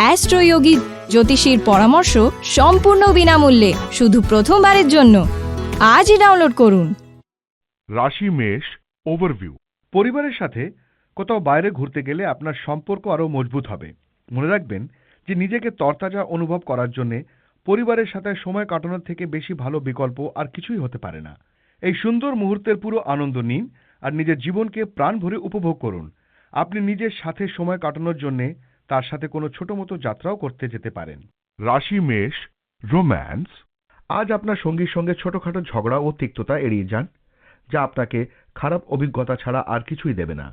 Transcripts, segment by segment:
অ্যাস্ট্রোয়োগী জ্যোতিষীর পরামর্শ সম্পূর্ণ বিনামূল্যে, শুধু প্রথমবারের জন্য। আজই ডাউনলোড করুন। রাশি, মেষ ওভারভিউ পরিবারের সাথে কোথাও বাইরে ঘুরতে গেলে আপনার সম্পর্ক আরও মজবুত হবে। মনে রাখবেন যে নিজেকে তরতাজা অনুভব করার জন্য পরিবারের সাথে সময় কাটানোর থেকে বেশি ভালো বিকল্প আর কিছুই হতে পারে না। এই সুন্দর মুহূর্তের পুরো আনন্দ নিন আর নিজের জীবনকে প্রাণ ভরে উপভোগ করুন। আপনি নিজের সাথে সময় কাটানোর জন্য তার সাথে কোনো ছোট মতো যাত্রাও করতে যেতে পারেন। রাশি, মেষ, রোম্যান্স, আজ আপনার সঙ্গীর সঙ্গে ছোটখাটো ঝগড়া ও তিক্ততা এড়িয়ে যান, যা আপনাকে খারাপ অভিজ্ঞতা ছাড়া আর কিছুই দেবে না।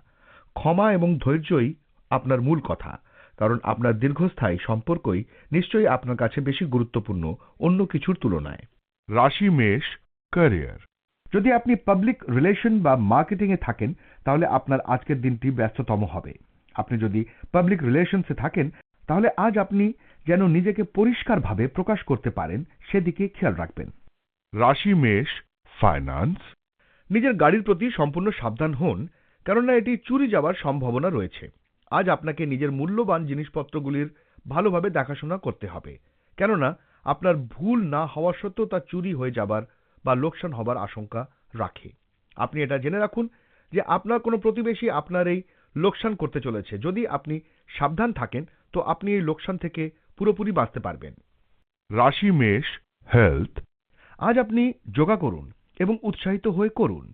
ক্ষমা এবং ধৈর্যই আপনার মূল কথা, কারণ আপনার দীর্ঘস্থায়ী সম্পর্কই নিশ্চয়ই আপনার কাছে বেশি গুরুত্বপূর্ণ অন্য কিছুর তুলনায়। রাশি, মেষ, ক্যারিয়ার। যদি আপনি পাবলিক রিলেশন বা মার্কেটিংয়ে থাকেন, তাহলে আপনার আজকের দিনটি ব্যস্ততম হবে। আপনি যদি পাবলিক রিলেশনসে থাকেন, তাহলে আজ আপনি যেন নিজেকে পরিষ্কারভাবে প্রকাশ করতে পারেন, সেদিকে খেয়াল রাখবেন। রাশি, মেষ ফাইন্যান্স নিজের গাড়ির প্রতি সম্পূর্ণ সাবধান হন, কেননা এটি চুরি যাওয়ার সম্ভাবনা রয়েছে। আজ আপনাকে নিজের মূল্যবান জিনিসপত্রগুলির ভালোভাবে দেখাশোনা করতে হবে, কেননা আপনার ভুল না হওয়া সত্ত্বেও তা চুরি হয়ে যাবার বা লোকসান হবার আশঙ্কা রাখে। আপনি এটা জেনে রাখুন যে আপনার কোনো প্রতিবেশী আপনার এই লোকসান করতে চলেছে। যদি আপনি সাবধান থাকেন তো আপনি এই লোকসান থেকে পুরোপুরি বাঁচতে পারবেন। রাশি মেষ হেলথ। আজ আপনি যোগা করুন এবং উৎসাহিত হয়ে করুন।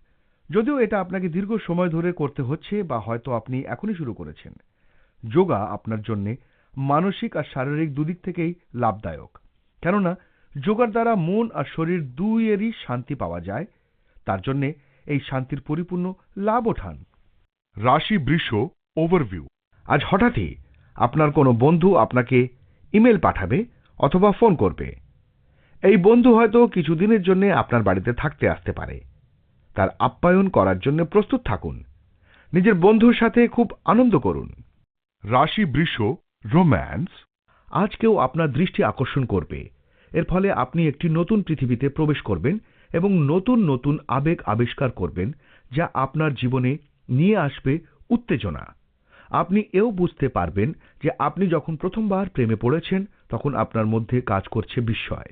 যদিও এটা আপনাকে দীর্ঘ সময় ধরে করতে হচ্ছে বা হয়তো আপনি এখনই শুরু করেছেন। যোগা আপনার জন্য মানসিক আর শারীরিক দুদিক থেকেই লাভদায়ক। কেননা যোগার দ্বারা মন আর শরীর দুইয়েরই শান্তি পাওয়া যায়। তার জন্যে এই শান্তির পরিপূর্ণ লাভ ওঠান। রাশি বৃষ ওভারভিউ আজ হঠাৎই আপনার কোনো বন্ধু আপনাকে ইমেল পাঠাবে অথবা ফোন করবে। এই বন্ধু হয়তো কিছুদিনের জন্য আপনার বাড়িতে থাকতে আসতে পারে। তার আপ্যায়ন করার জন্য প্রস্তুত থাকুন। নিজের বন্ধুর সাথে খুব আনন্দ করুন। রাশি বৃষ রোম্যান্স আজ কেউ আপনার দৃষ্টি আকর্ষণ করবে। এর ফলে আপনি একটি নতুন পৃথিবীতে প্রবেশ করবেন এবং নতুন নতুন আবেগ আবিষ্কার করবেন যা আপনার জীবনে নিয়ে আসবে উত্তেজনা। আপনি এও বুঝতে পারবেন যে আপনি যখন প্রথমবার প্রেমে পড়েছেন তখন আপনার মধ্যে কাজ করছে বিস্ময়।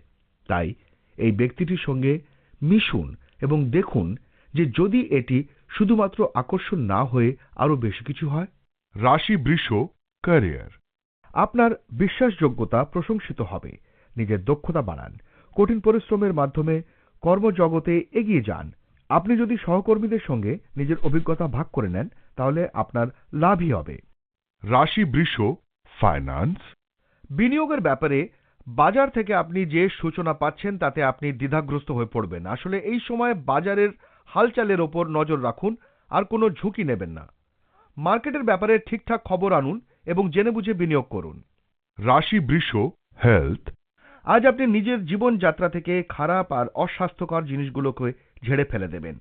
তাই এই ব্যক্তিটির সঙ্গে মিশুন এবং দেখুন যে যদি এটি শুধুমাত্র আকর্ষণ না হয়ে আরও বেশি কিছু হয়। রাশি বৃষ ক্যারিয়ার। আপনার বিশ্বাসযোগ্যতা প্রশংসিত হবে। নিজের দক্ষতা বাড়ান। কঠিন পরিশ্রমের মাধ্যমে কর্মজগতে এগিয়ে যান। আপনি যদি সহকর্মীদের সঙ্গে নিজের অভিজ্ঞতা ভাগ করে নেন তাহলে আপনার লাভই হবে। রাশি বৃষ ফাইন্যান্স বিনিয়োগের ব্যাপারে বাজার থেকে আপনি যে সূচনা পাচ্ছেন তাতে আপনি দ্বিধাগ্রস্ত হয়ে পড়বেন। আসলে এই সময় বাজারের হালচালের ওপর নজর রাখুন আর কোনো ঝুঁকি নেবেন না। মার্কেটের ব্যাপারে ঠিকঠাক খবর আনুন এবং জেনে বুঝে বিনিয়োগ করুন। রাশি বৃষ হেলথ আজ আপনি নিজের জীবনযাত্রা থেকে খারাপ আর অস্বাস্থ্যকর জিনিসগুলোকে ঝেড়ে ফেলে দেবেন।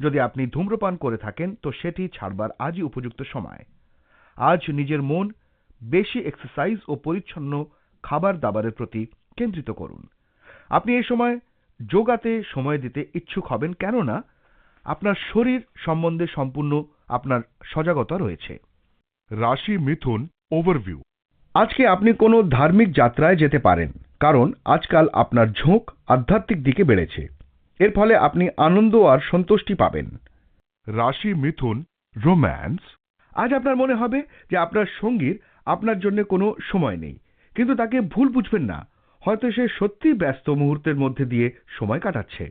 যদি আপনি ধূম্রপান করে থাকেন তো সেটি ছাড়বার আজই উপযুক্ত সময়। আজ নিজের মন বেশি এক্সারসাইজ ও পরিচ্ছন্ন খাবার দাবারের প্রতি কেন্দ্রিত করুন। আপনি এই সময় যোগাতে সময় দিতে ইচ্ছুক হবেন কেননা আপনার শরীর সম্বন্ধে সম্পূর্ণ আপনার সজাগতা রয়েছে। রাশি মিথুন ওভারভিউ। আজকে আপনি কোনো ধার্মিক যাত্রায় যেতে পারেন কারণ আজকাল আপনার ঝোঁক আধ্যাত্মিক দিকে বেড়েছে। এর ফলে আপনি আনন্দ আর সন্তুষ্টি পাবেন। রাশি মিথুন রোম্যান্স। আজ আপনার মনে হবে যে আপনার সঙ্গীর আপনার জন্য কোনো সময় নেই কিন্তু তাকে ভুল বুঝবেন না। হয়তো সে সত্যি ব্যস্ত মুহূর্তের মধ্যে দিয়ে সময় কাটাচ্ছে।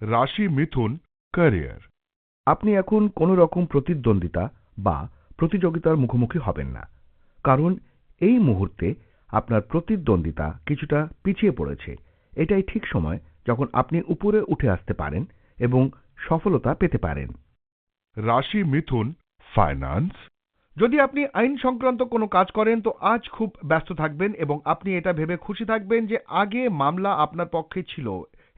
রাশি মিথুন ক্যারিয়ার। আপনি এখন কোনো রকম প্রতিদ্বন্দ্বিতা বা প্রতিযোগিতার মুখোমুখি হবেন না কারণ এই মুহূর্তে আপনার প্রতিদ্বন্দ্বিতা কিছুটা পিছিয়ে পড়েছে। এটাই ঠিক সময় যখন আপনি উপরে উঠে আসতে পারেন এবং সফলতা পেতে পারেন। রাশি মিথুন ফাইন্যান্স যদি আপনি আইন সংক্রান্ত কোনো কাজ করেন, তো আজ খুব ব্যস্ত থাকবেন এবং আপনি এটা ভেবে খুশি থাকবেন যে আগে মামলা আপনার পক্ষে ছিল।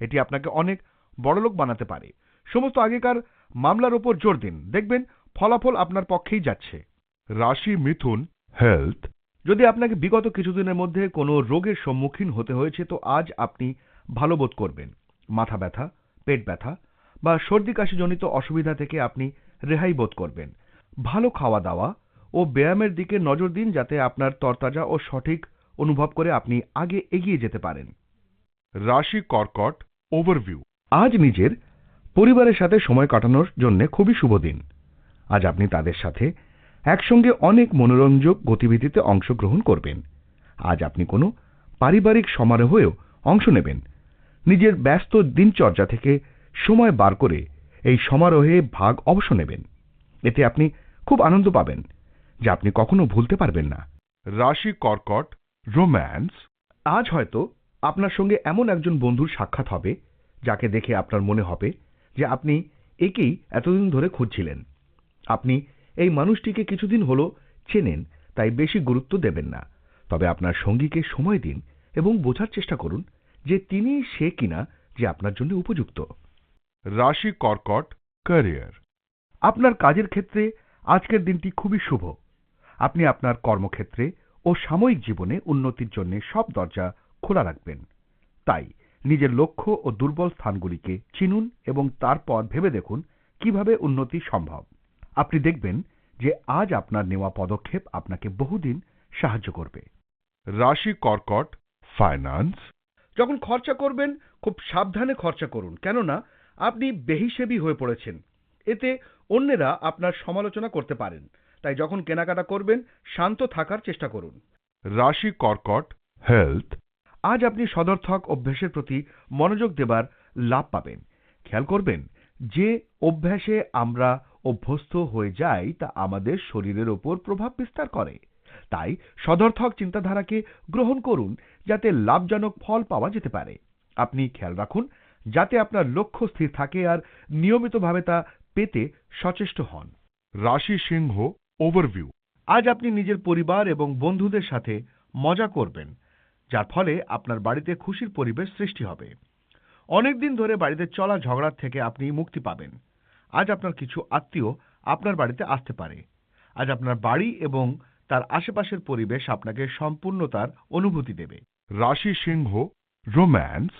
এটি আপনাকে অনেক বড়লোক বানাতে পারে। সমস্ত আগেকার মামলার ওপর জোর দিন। দেখবেন ফলাফল আপনার পক্ষেই যাচ্ছে। রাশি মিথুন হেলথ যদি আপনাকে বিগত কিছুদিনের মধ্যে কোনো রোগের সম্মুখীন হতে হয়েছে, তো আজ আপনি ভালো বোধ করবেন। মাথা ব্যথা, পেট ব্যথা বা সর্দি কাশিজনিত অসুবিধা থেকে আপনি রেহাই বোধ করবেন। ভালো খাওয়া দাওয়া ও ব্যায়ামের দিকে নজর দিন যাতে আপনার তরতাজা ও সঠিক অনুভব করে আপনি আগে এগিয়ে যেতে পারেন। রাশি কর্কট ওভারভিউ। আজ নিজের পরিবারের সাথে সময় কাটানোর জন্য খুবই শুভ দিন। আজ আপনি তাদের সাথে একসঙ্গে অনেক মনোরঞ্জক গতিবিধিতে অংশগ্রহণ করবেন। আজ আপনি কোনো পারিবারিক সমারোহেও অংশ নেবেন। নিজের ব্যস্ত দিনচর্যা থেকে সময় বার করে এই সমারোহে ভাগ অবশ্য নেবেন। এতে আপনি খুব আনন্দ পাবেন যা আপনি কখনো ভুলতে পারবেন না। রাশি কর্কট রোম্যান্স। আজ হয়তো আপনার সঙ্গে এমন একজন বন্ধুর সাক্ষাৎ হবে যাকে দেখে আপনার মনে হবে যে আপনি একেই এতদিন ধরে খুঁজছিলেন। আপনি এই মানুষটিকে কিছুদিন হলো চেনেন তাই বেশি গুরুত্ব দেবেন না। তবে আপনার সঙ্গীকে সময় দিন এবং বোঝার চেষ্টা করুন। যে তিনি সে কিনা যে আপনার জন্য উপযুক্ত। রাশি কর্কট, ক্যারিয়ার। আপনার কাজের ক্ষেত্রে আজকের দিনটি খুবই শুভ। আপনি আপনার কর্মক্ষেত্রে ও সাময়িক জীবনে উন্নতির জন্য সব দরজা খোলা রাখবেন। তাই নিজের লক্ষ্য ও দুর্বল স্থানগুলিকে চিনুন এবং তারপর ভেবে দেখুন কীভাবে উন্নতি সম্ভব। আপনি দেখবেন যে আজ আপনার নেওয়া পদক্ষেপ আপনাকে বহুদিন সাহায্য করবে। রাশি কর্কট, ফাইন্যান্স যখন খরচা করবেন খুব সাবধানে খরচা করুন। কেননা আপনি বেহিসেবি হয়ে পড়েছেন। এতে অন্যেরা আপনার সমালোচনা করতে পারেন। তাই যখন কেনাকাটা করবেন শান্ত থাকার চেষ্টা করুন। রাশি কর্কট হেলথ আজ আপনি সদর্থক অভ্যাসের প্রতি মনোযোগ দেবার লাভ পাবেন। খেয়াল করবেন যে অভ্যাসে আমরা অভ্যস্ত হয়ে যাই তা আমাদের শরীরের ওপর প্রভাব বিস্তার করে। তাই সদর্থক চিন্তাধারাকে গ্রহণ করুন। যাতে লাভজনক ফল পাওয়া যেতে পারে। আপনি খেয়াল রাখুন, যাতে আপনার লক্ষ্য স্থির থাকে আর নিয়মিতভাবে তা পেতে সচেষ্ট হন। রাশি সিংহ ওভারভিউ আজ আপনি নিজের পরিবার এবং বন্ধুদের সাথে মজা করবেন, যার ফলে আপনার বাড়িতে খুশির পরিবেশ সৃষ্টি হবে। অনেকদিন ধরে বাড়িতে চলা ঝগড়ার থেকে আপনি মুক্তি পাবেন। আজ আপনার কিছু আত্মীয় আপনার বাড়িতে আসতে পারে। আজ আপনার বাড়ি এবং তার আশেপাশের পরিবেশ আপনাকে সম্পূর্ণতার অনুভূতি দেবে। রাশি সিংহ রোম্যান্স।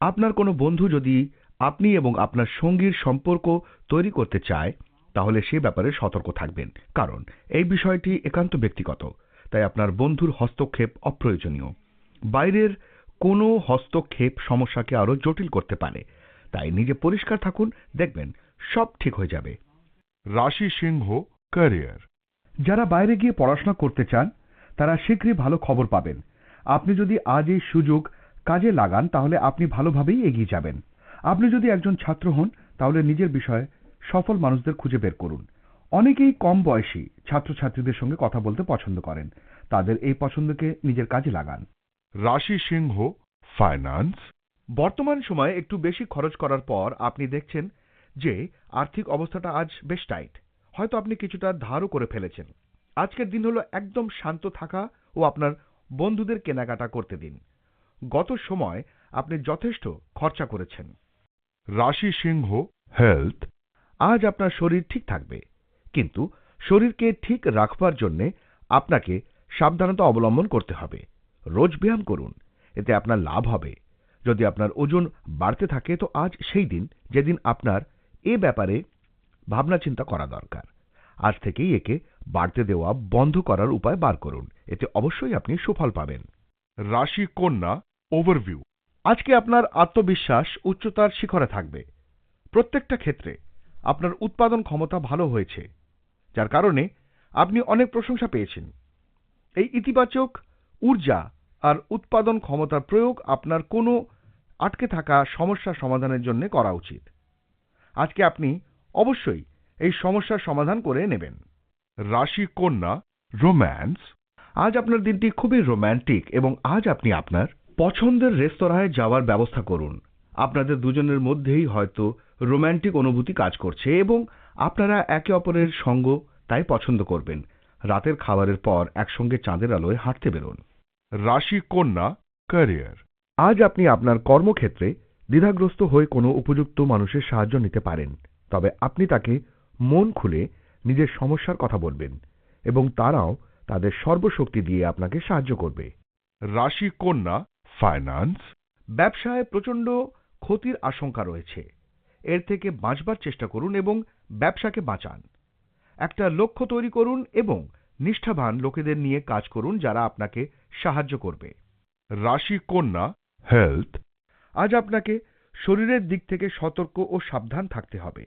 আপনার কোনো বন্ধু যদি আপনি এবং আপনার সঙ্গীর সম্পর্ক তৈরি করতে চায় তাহলে সে ব্যাপারে সতর্ক থাকবেন। কারণ এই বিষয়টি একান্ত ব্যক্তিগত তাই আপনার বন্ধুর হস্তক্ষেপ অপ্রয়োজনীয়। বাইরের কোনো হস্তক্ষেপ সমস্যাকে আরও জটিল করতে পারে তাই নিজে পরিষ্কার থাকুন দেখবেন সব ঠিক হয়ে যাবে। রাশি সিংহ ক্যারিয়ার। যারা বাইরে গিয়ে পড়াশোনা করতে চান তারা শীঘ্রই ভালো খবর পাবেন। আপনি যদি আজ এই সুযোগ কাজে লাগান তাহলে আপনি ভালোভাবেই এগিয়ে যাবেন। আপনি যদি একজন ছাত্র হন তাহলে নিজের বিষয়ে সফল মানুষদের খুঁজে বের করুন। অনেকেই কম বয়সী ছাত্রছাত্রীদের সঙ্গে কথা বলতে পছন্দ করেন। তাদের এই পছন্দকে নিজের কাজে লাগান। রাশি সিংহ ফাইন্যান্স? বর্তমান সময়ে একটু বেশি খরচ করার পর আপনি দেখছেন যে আর্থিক অবস্থাটা আজ বেশ টাইট। হয়তো আপনি কিছুটা ধারও করে ফেলেছেন। আজকের দিন হলো একদম শান্ত থাকা ও আপনার বন্ধুদের কেনাকাটা করতে দিন। গত সময় আপনি যথেষ্ট খরচা করেছেন। রাশি সিংহ হেলথ আজ আপনার শরীর ঠিক থাকবে কিন্তু শরীরকে ঠিক রাখবার জন্যে আপনাকে সাবধানতা অবলম্বন করতে হবে। রোজ ব্যায়াম করুন এতে আপনার লাভ হবে। যদি আপনার ওজন বাড়তে থাকে তো আজ সেই দিন যেদিন আপনার এ ব্যাপারে ভাবনা চিন্তা করা দরকার। আজ থেকেই একে বাড়তে দেওয়া বন্ধ করার উপায় বার করুন। এতে অবশ্যই আপনি সুফল পাবেন। রাশি কন্যা ওভারভিউ আজকে আপনার আত্মবিশ্বাস উচ্চতার শিখরে থাকবে। প্রত্যেকটা ক্ষেত্রে আপনার উৎপাদন ক্ষমতা ভালো হয়েছে, যার কারণে আপনি অনেক প্রশংসা পেয়েছেন। এই ইতিবাচক ঊর্জা আর উৎপাদন ক্ষমতার প্রয়োগ আপনার কোনো আটকে থাকা সমস্যা সমাধানের জন্য করা উচিত। আজকে আপনি অবশ্যই এই সমস্যার সমাধান করে নেবেন। রাশি, কন্যা, রোম্যান্স। আজ আপনার দিনটি খুবই রোম্যান্টিক এবং আজ আপনি আপনার পছন্দের রেস্তোরাঁয় যাওয়ার ব্যবস্থা করুন। আপনাদের দুজনের মধ্যেই হয়তো রোম্যান্টিক অনুভূতি কাজ করছে এবং আপনারা একে অপরের সঙ্গ তাই পছন্দ করবেন। রাতের খাবারের পর একসঙ্গে চাঁদের আলোয় হাঁটতে বেরোন। রাশি, কন্যা, ক্যারিয়ার। আজ আপনি আপনার কর্মক্ষেত্রে দ্বিধাগ্রস্ত হয়ে কোনো উপযুক্ত মানুষের সাহায্য নিতে পারেন। তবে আপনি তাকে মন খুলে নিজের সমস্যার কথা বলবেন এবং তারাও তাদের সর্বশক্তি দিয়ে আপনাকে সাহায্য করবে। রাশি কন্যা ফাইন্যান্স ব্যবসায় প্রচণ্ড ক্ষতির আশঙ্কা রয়েছে। এর থেকে বাঁচবার চেষ্টা করুন এবং ব্যবসাকে বাঁচান। একটা লক্ষ্য তৈরি করুন এবং নিষ্ঠাবান লোকেদের নিয়ে কাজ করুন যারা আপনাকে সাহায্য করবে। রাশি কন্যা হেলথ আজ আপনাকে শরীরের দিক থেকে সতর্ক ও সাবধান থাকতে হবে।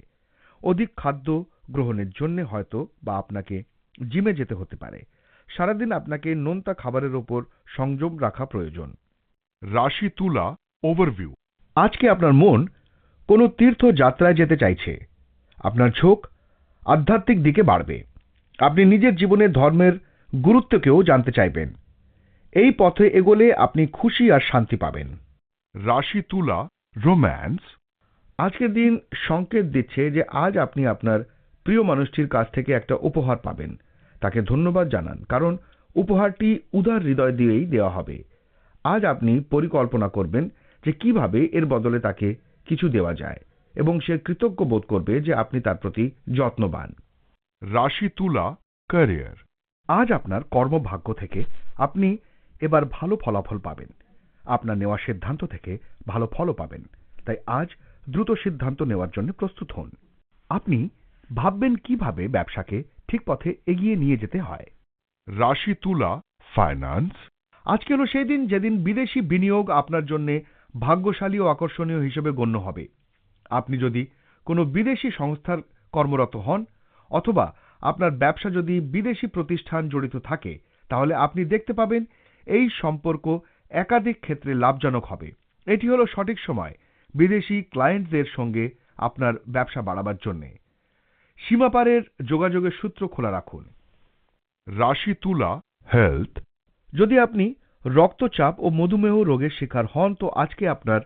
অধিক খাদ্য গ্রহণের জন্য হয়তো বা আপনাকে জিমে যেতে হতে পারে। সারাদিন আপনাকে নোনতা খাবারের ওপর সংযম রাখা প্রয়োজন। রাশি তুলা ওভারভিউ। আজকে আপনার মন কোনো তীর্থ যাত্রায় যেতে চাইছে। আপনার ঝোঁক আধ্যাত্মিক দিকে বাড়বে। আপনি নিজের জীবনে ধর্মের গুরুত্বকেও জানতে চাইবেন। এই পথে এগোলে আপনি খুশি আর শান্তি পাবেন। রাশি তুলা রোম্যান্স। আজকের দিন সংকেত দিচ্ছে যে আজ আপনি আপনার প্রিয় মানুষটির কাছ থেকে একটা উপহার পাবেন। তাকে ধন্যবাদ জানান কারণ উপহারটি উদার হৃদয় দিয়েই দেওয়া হবে। আজ আপনি পরিকল্পনা করবেন যে কীভাবে এর বদলে তাকে কিছু দেওয়া যায় এবং সে কৃতজ্ঞ বোধ করবে যে আপনি তার প্রতি যত্নবান। রাশি তুলা ক্যারিয়ার। আজ আপনার কর্মভাগ্য থেকে আপনি এবার ভালো ফলাফল পাবেন। আপনার নেওয়া সিদ্ধান্ত থেকে ভালো ফলও পাবেন। তাই আজ দ্রুত সিদ্ধান্ত নেওয়ার জন্য প্রস্তুত হন। আপনি ভাববেন কীভাবে ব্যবসাকে ঠিক পথে এগিয়ে নিয়ে যেতে হয়। রাশি তুলা ফাইন্যান্স আজকে হলো সেই দিন যেদিন বিদেশি বিনিয়োগ আপনার জন্য ভাগ্যশালী ও আকর্ষণীয় হিসেবে গণ্য হবে। আপনি যদি কোনো বিদেশি সংস্থার কর্মরত হন অথবা আপনার ব্যবসা যদি বিদেশি প্রতিষ্ঠান জড়িত থাকে, তাহলে আপনি দেখতে পাবেন এই সম্পর্ক একাধিক ক্ষেত্রে লাভজনক হবে। এটি হলো সঠিক সময় বিদেশি ক্লায়েন্টদের সঙ্গে আপনার ব্যবসা বাড়াবার জন্যে। সীমাপারের যোগাযোগের সূত্র খোলা রাখুন। রাশি তুলা হেলথ, যদি আপনি রক্তচাপ ও মধুমেহ রোগের শিকার হন, তো আজকে আপনার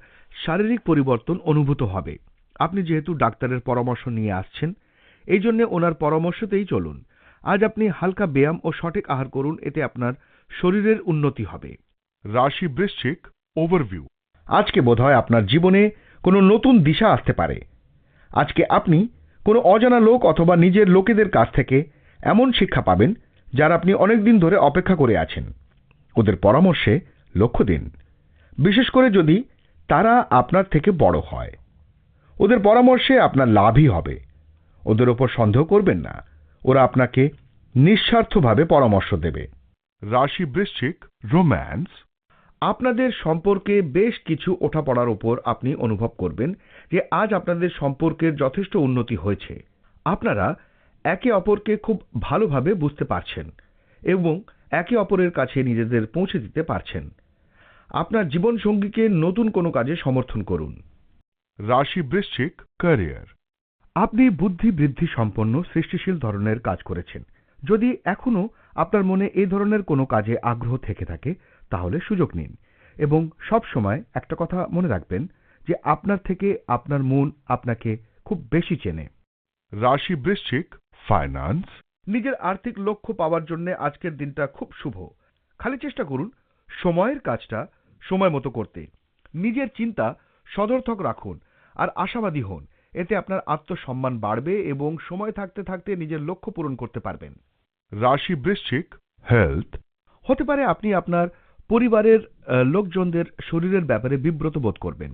শারীরিক পরিবর্তন অনুভূত হবে। আপনি যেহেতু ডাক্তারের পরামর্শ নিয়ে আসছেন, এই জন্য ওনার পরামর্শতেই চলুন। আজ আপনি হালকা ব্যায়াম ও সঠিক আহার করুন, এতে আপনার শরীরের উন্নতি হবে। রাশি বৃশ্চিক ওভারভিউ আজকে বোধহয় আপনার জীবনে কোনো নতুন দিশা আসতে পারে। আজকে আপনি কোনো অজানা লোক অথবা নিজের লোকেদের কাছ থেকে এমন শিক্ষা পাবেন যার আপনি অনেকদিন ধরে অপেক্ষা করে আছেন। ওদের পরামর্শে লক্ষ্য দিন। বিশেষ করে যদি তারা আপনার থেকে বড় হয়। ওদের পরামর্শে আপনার লাভই হবে। ওদের ওপর সন্দেহ করবেন না। ওরা আপনাকে নিঃস্বার্থভাবে পরামর্শ দেবে। রাশি বৃশ্চিক, রোম্যান্স। আপনাদের সম্পর্কে বেশ কিছু ওঠাপড়ার ওপর আপনি অনুভব করবেন যে আজ আপনাদের সম্পর্কের যথেষ্ট উন্নতি হয়েছে। আপনারা একে অপরকে খুব ভালোভাবে বুঝতে পারছেন এবং একে অপরের কাছে নিজেদের পৌঁছে দিতে পারছেন। আপনার জীবনসঙ্গীকে নতুন কোনো কাজে সমর্থন করুন। রাশি বৃশ্চিক ক্যারিয়ার আপনি বুদ্ধি বৃদ্ধি সম্পন্ন, সৃষ্টিশীল ধরনের কাজ করেছেন। যদি এখনও আপনার মনে এই ধরনের কোনো কাজে আগ্রহ থেকে থাকে তাহলে সুযোগ নিন। এবং সব সময় একটা কথা মনে রাখবেন যে আপনার থেকে আপনার মন আপনাকে খুব বেশি চেনে। রাশি বৃশ্চিক ফাইন্যান্স নিজের আর্থিক লক্ষ্য পাওয়ার জন্য আজকের দিনটা খুব শুভ। খালি চেষ্টা করুন সময়ের কাজটা সময় মতো করতে। নিজের চিন্তা সদর্থক রাখুন আর আশাবাদী হন। এতে আপনার আত্মসম্মান বাড়বে এবং সময় থাকতে থাকতে নিজের লক্ষ্য পূরণ করতে পারবেন। রাশি বৃশ্চিক হেলথ হতে পারে আপনি আপনার পরিবারের লোকজনদের শরীরের ব্যাপারে বিব্রত বোধ করবেন।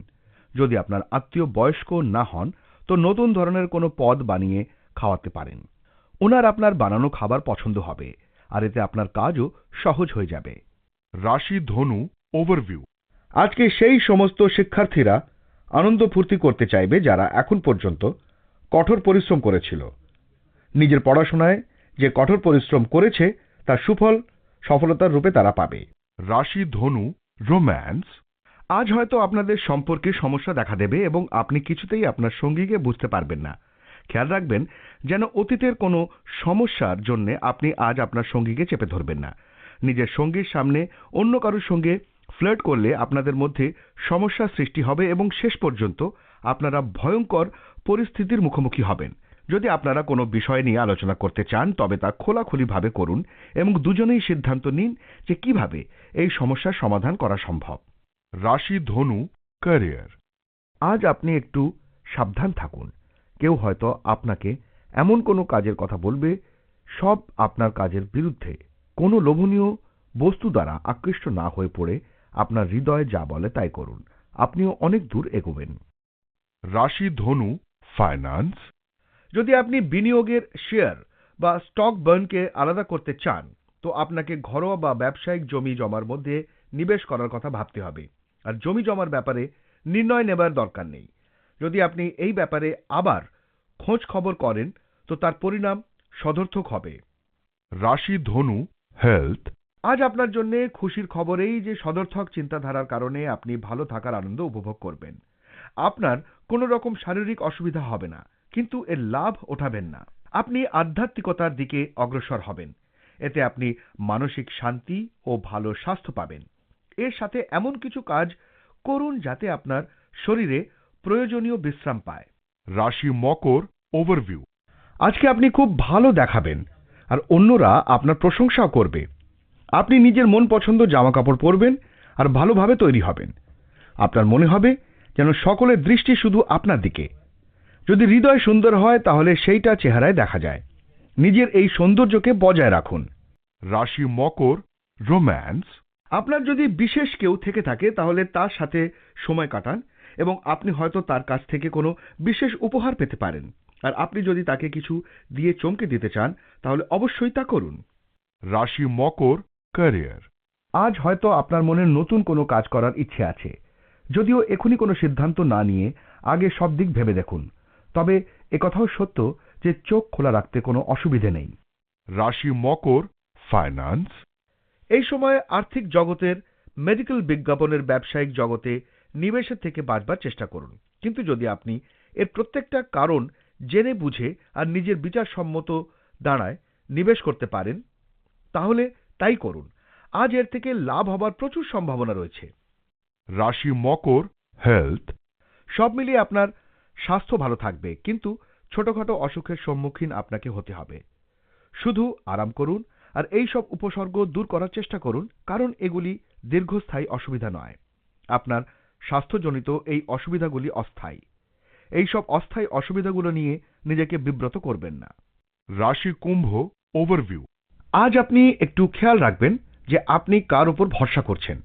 যদি আপনার আত্মীয় বয়স্ক না হন তো নতুন ধরনের কোনো পদ বানিয়ে খাওয়াতে পারেন। ওনার আপনার বানানো খাবার পছন্দ হবে আর এতে আপনার কাজও সহজ হয়ে যাবে। রাশি ধনু ওভারভিউ আজকে সেই সমস্ত শিক্ষার্থীরা আনন্দ ফুর্তি করতে চাইবে যারা এখন পর্যন্ত কঠোর পরিশ্রম করেছিল। নিজের পড়াশোনায় যে কঠোর পরিশ্রম করেছে তার সুফল সফলতার রূপে তারা পাবে। রাশি, ধনু, রোম্যান্স, আজ হয়তো আপনাদের সম্পর্কে সমস্যা দেখা দেবে এবং আপনি কিছুতেই আপনার সঙ্গীকে বুঝতে পারবেন না। খেয়াল রাখবেন যেন অতীতের কোনো সমস্যার জন্য আপনি আজ আপনার সঙ্গীকে চেপে ধরবেন না। নিজের সঙ্গীর সামনে অন্য কারোর সঙ্গে ফ্লার্ট করলে আপনাদের মধ্যে সমস্যার সৃষ্টি হবে এবং শেষ পর্যন্ত আপনারা ভয়ঙ্কর পরিস্থিতির মুখোমুখি হবেন। যদি আপনারা কোনো বিষয় নিয়ে আলোচনা করতে চান তবে তা খোলাখুলিভাবে করুন এবং দুজনেই সিদ্ধান্ত নিন যে কীভাবে এই সমস্যার সমাধান করা সম্ভব। রাশি ধনু ক্যারিয়ার আজ আপনি একটু সাবধান থাকুন। কেউ হয়তো আপনাকে এমন কোনো কাজের কথা বলবে সব আপনার কাজের বিরুদ্ধে। কোনো লোভনীয় বস্তু দ্বারা আকৃষ্ট না হয়ে পড়ে আপনার হৃদয় যা বলে তাই করুন। আপনিও অনেক দূর এগোবেন। রাশি ধনু ফাইন্যান্স যদি আপনি বিনিয়োগের শেয়ার বা স্টক বার্নকে আলাদা করতে চান তো আপনাকে ঘরোয়া বা ব্যবসায়িক জমি জমার মধ্যে নিবেশ করার কথা ভাবতে হবে। আর জমি জমার ব্যাপারে নির্ণয় নেবার দরকার নেই। যদি আপনি এই ব্যাপারে আবার খোঁজ খবর করেন তো তার পরিণাম সদর্থক হবে। রাশি ধনু হেলথ। আজ আপনার জন্য খুশির খবর এই যে সদর্থক চিন্তাধারার কারণে আপনি ভালো থাকার আনন্দ উপভোগ করবেন। আপনার কোনো রকম শারীরিক অসুবিধা হবে না। কিন্তু এর লাভ ওঠাবেন না। আপনি আধ্যাত্মিকতার দিকে অগ্রসর হবেন। এতে আপনি মানসিক শান্তি ও ভালো স্বাস্থ্য পাবেন। এর সাথে এমন কিছু কাজ করুন যাতে আপনার শরীরে প্রয়োজনীয় বিশ্রাম পায়। রাশি মকর ওভারভিউ। আজকে আপনি খুব ভালো দেখাবেন আর অন্যরা আপনার প্রশংসাও করবে। আপনি নিজের মন পছন্দ জামা কাপড় পরবেন আর ভালোভাবে তৈরি হবেন। আপনার মনে হবে যেন সকলের দৃষ্টি শুধু আপনার দিকে। যদি হৃদয় সুন্দর হয় তাহলে সেইটা চেহারায় দেখা যায়। নিজের এই সৌন্দর্যকে বজায় রাখুন। রাশি মকর রোম্যান্স আপনার যদি বিশেষ কেউ থেকে থাকে তাহলে তার সাথে সময় কাটান এবং আপনি হয়তো তার কাছ থেকে কোনো বিশেষ উপহার পেতে পারেন। আর আপনি যদি তাকে কিছু দিয়ে চমকে দিতে চান তাহলে অবশ্যই তা করুন। রাশি মকর ক্যারিয়ার আজ হয়তো আপনার মনে নতুন কোনো কাজ করার ইচ্ছে আছে। যদিও এখনই কোনো সিদ্ধান্ত না নিয়ে আগে সব দিক ভেবে দেখুন। তবে একথাও সত্য যে চোখ খোলা রাখতে কোনো অসুবিধে নেই। রাশি মকর ফাইন্যান্স এই সময় আর্থিক জগতের মেডিকেল বিজ্ঞাপনের ব্যবসায়িক জগতে নিবেশের থেকে বাঁচবার চেষ্টা করুন। কিন্তু যদি আপনি এর প্রত্যেকটা কারণ জেনে বুঝে আর নিজের বিচারসম্মত দাঁড়ায় নিবেশ করতে পারেন তাহলে তাই করুন। আজ এর থেকে লাভ হবার প্রচুর সম্ভাবনা রয়েছে। রাশি মকর হেলথ সব মিলিয়ে আপনার স্বাস্থ্য ভালো থাকবে, কিন্তু ছোটখাটো অসুখের সম্মুখীন আপনাকে হতে হবে। শুধু আরাম করুন আর এই সব উপসর্গ দূর করার চেষ্টা করুন, কারণ এগুলি দীর্ঘস্থায়ী অসুবিধা নয়। আপনার স্বাস্থ্যজনিত এই অসুবিধাগুলি অস্থায়ী। এই সব অস্থায়ী অসুবিধাগুলো নিয়ে নিজেকে বিব্রত করবেন না। রাশি কুম্ভ ওভারভিউ আজ আপনি একটু খেয়াল রাখবেন যে আপনি কার উপর ভরসা করছেন।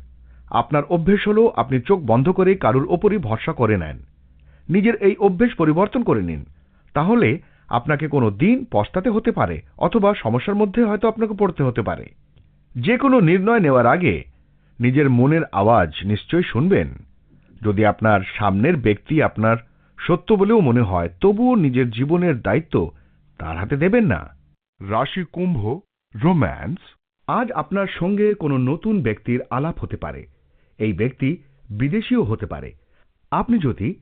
আপনার অভ্যেস হলো আপনি চোখ বন্ধ করে কারুর ওপরই ভরসা করে নেন। নিজের এই অভ্যেস পরিবর্তন করে নিন। তাহলে আপনাকে কোনো দিন পস্তাতে হতে পারে, অথবা সমস্যার মধ্যে হয়তো আপনাকে পড়তে হতে পারে। যে কোনো নির্ণয় নেওয়ার আগে নিজের মনের আওয়াজ নিশ্চয় শুনবেন। যদি আপনার সামনের ব্যক্তি আপনার সত্য বলেও মনে হয়, তবুও নিজের জীবনের দায়িত্ব তার হাতে দেবেন না। রাশি কুম্ভ, রোম্যান্স, আজ আপনার সঙ্গে কোনো নতুন ব্যক্তির আলাপ হতে পারে। এই ব্যক্তি বিদেশিও হতে পারে। আপনি যদি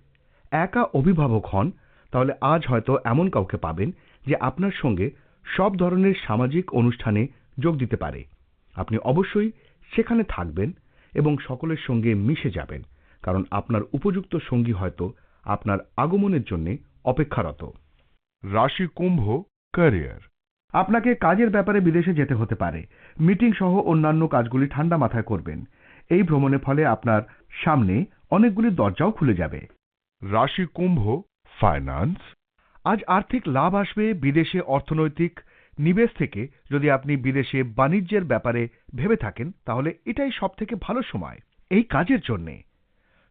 একা অভিভাবক হন তাহলে আজ হয়তো এমন কাউকে পাবেন যে আপনার সঙ্গে সব ধরনের সামাজিক অনুষ্ঠানে যোগ দিতে পারে। আপনি অবশ্যই সেখানে থাকবেন এবং সকলের সঙ্গে মিশে যাবেন কারণ আপনার উপযুক্ত সঙ্গী হয়তো আপনার আগমনের জন্য অপেক্ষারত। রাশি কুম্ভ ক্যারিয়ার আপনাকে কাজের ব্যাপারে বিদেশে যেতে হতে পারে। মিটিং সহ অন্যান্য কাজগুলি ঠান্ডা মাথায় করবেন। এই ভ্রমণের ফলে আপনার সামনে অনেকগুলি দরজাও খুলে যাবে। রাশি কুম্ভ ফাইন্যান্স আজ আর্থিক লাভ আসবে, বিদেশে অর্থনৈতিক নিবেশ থেকে। যদি আপনি বিদেশে বাণিজ্যের ব্যাপারে ভেবে থাকেন, তাহলে এটাই সবথেকে ভালো সময়। এই কাজের জন্যে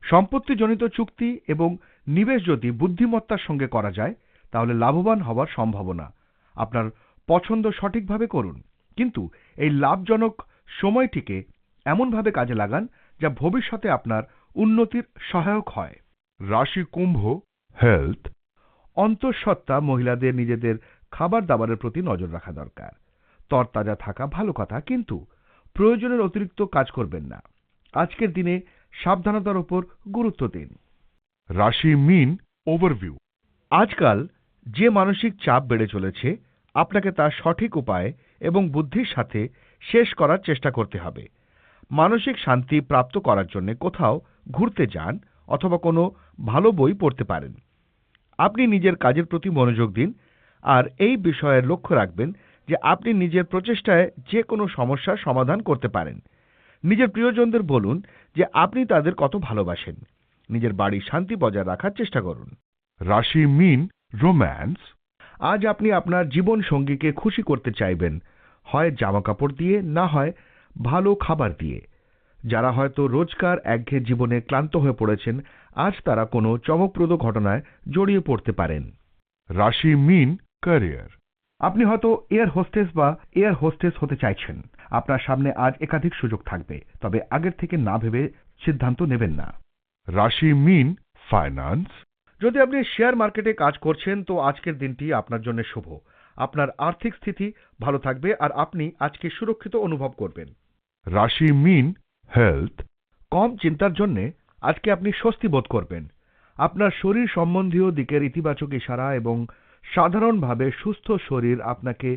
সম্পত্তিজনিত চুক্তি এবং নিবেশ যদি বুদ্ধিমত্তার সঙ্গে করা যায়, তাহলে লাভবান হওয়ার সম্ভাবনা। আপনার পছন্দ সঠিকভাবে করুন। কিন্তু এই লাভজনক সময়টিকে এমনভাবে কাজে লাগান, যা ভবিষ্যতে আপনার উন্নতির সহায়ক হয়। রাশি কুম্ভ হেলথ অন্তঃসত্ত্বা মহিলাদের নিজেদের খাবার দাবারের প্রতি নজর রাখা দরকার। তরতাজা থাকা ভালো কথা, কিন্তু প্রয়োজনের অতিরিক্ত কাজ করবেন না। আজকের দিনে সাবধানতার উপর গুরুত্ব দিন। রাশি মিন ওভারভিউ আজকাল যে মানসিক চাপ বেড়ে চলেছে, আপনাকে তা সঠিক উপায় এবং বুদ্ধির সাথে শেষ করার চেষ্টা করতে হবে। মানসিক শান্তি প্রাপ্ত করার জন্য কোথাও ঘুরতে যান অথবা কোনো ভালো বই পড়তে পারেন। আপনি নিজের কাজের প্রতি মনোযোগ দিন আর এই বিষয়ে লক্ষ্য রাখবেন যে আপনি নিজের প্রচেষ্টায় যে কোনো সমস্যার সমাধান করতে পারেন। নিজের প্রিয়জনদের বলুন যে আপনি তাদের কত ভালোবাসেন। নিজের বাড়ির শান্তি বজায় রাখার চেষ্টা করুন। রাশি মিন রোম্যান্স। আজ আপনি আপনার জীবন সঙ্গীকে খুশি করতে চাইবেন। হয় জামা কাপড় দিয়ে না হয় ভালো খাবার দিয়ে। যারা হয়তো রোজকার একঘেয়ে জীবনে ক্লান্ত হয়ে পড়েছেন আজ তারা কোনো চমকপ্রদ ঘটনায় জড়িয়ে পড়তে পারেন। রাশি মিন ক্যারিয়ার। আপনি হয়তো এয়ার হোস্টেস বা এয়ার হোস্টেস হতে চাইছেন। আপনার সামনে আজ একাধিক সুযোগ থাকবে তবে আগের থেকে না ভেবে সিদ্ধান্ত নেবেন না। রাশি মিন ফাইন্যান্স। যদি আপনি শেয়ার মার্কেটে কাজ করছেন তো আজকের দিনটি আপনার জন্য শুভ। আপনার আর্থিক স্থিতি ভালো থাকবে আর আপনি আজকে সুরক্ষিত অনুভব করবেন। রাশি মিন হেলথ কম চিন্তার জন্য আজকে আপনি স্বস্তি বোধ করবেন। আপনার শরীর সম্বন্ধীয় দিকের ইতিবাচক ইশারা এবং সাধারণভাবে সুস্থ শরীর আপনাকে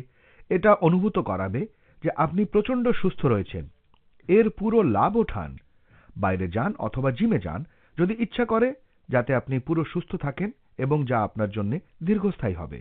এটা অনুভূত করাবে যে আপনি প্রচণ্ড সুস্থ রয়েছেন। এর পুরো লাভ ওঠান বাইরে যান অথবা জিমে যান যদি ইচ্ছা করে, যাতে আপনি পুরো সুস্থ থাকেন এবং যা আপনার জন্য দীর্ঘস্থায়ী হবে।